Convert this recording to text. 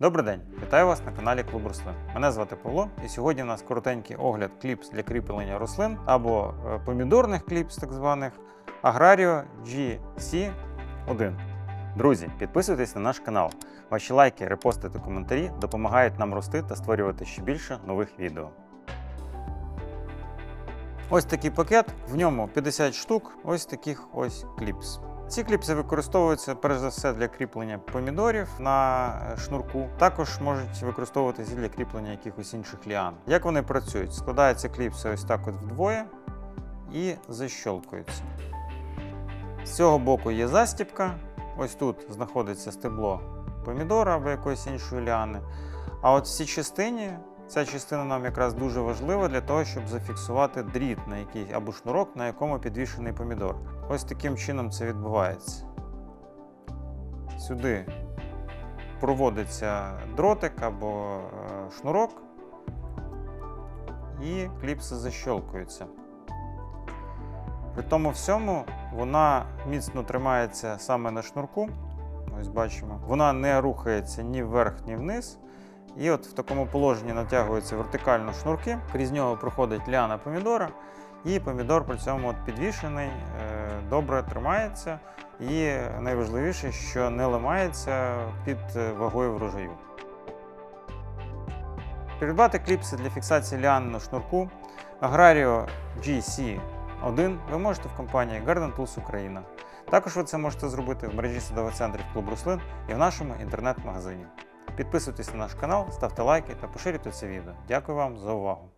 Добрий день, вітаю вас на каналі Клуб Рослин. Мене звати Павло, і сьогодні у нас коротенький огляд кліпс для кріплення рослин або е, помідорних кліпс, так званих Agrario GC1. Друзі, підписуйтесь на наш канал. Ваші лайки, репости та коментарі допомагають нам рости та створювати ще більше нових відео. Ось такий пакет, в ньому 50 штук ось таких ось кліпс. Ці кліпси використовуються перш за все для кріплення помідорів на е, шнурку. Також можуть використовуватися для кріплення якихось інших ліан. Як вони працюють? Складаються кліпси ось так от вдвоє і защолкуються. З цього боку є застіпка. Ось тут знаходиться стебло помідора або якоїсь іншої ліани. А от в цій частині Ця частина нам якраз дуже важлива для того, щоб зафіксувати дріт на який або шнурок, на якому підвішений помідор. Ось таким чином це відбувається. Сюди проводиться дротик або е, шнурок, і кліпси защолкуються. При тому всьому вона міцно тримається саме на шнурку. Ось бачимо. Вона не рухається ні вверх, ні вниз. І от в такому положенні натягуються вертикально шнурки, крізь нього проходить ляна помідора, і помідор при цьому от підвішений, е, добре тримається. І найважливіше, що не ламається під е, вагою врожаю. Придбати кліпси для фіксації ліан на шнурку Agrario GC1 ви можете в компанії Garden Tools Україна. Також ви це можете зробити в мережі садових центрів Клуб Рослин і в нашому інтернет-магазині. Підписуйтесь на наш канал, ставте лайки та поширюйте це відео. Дякую вам за увагу!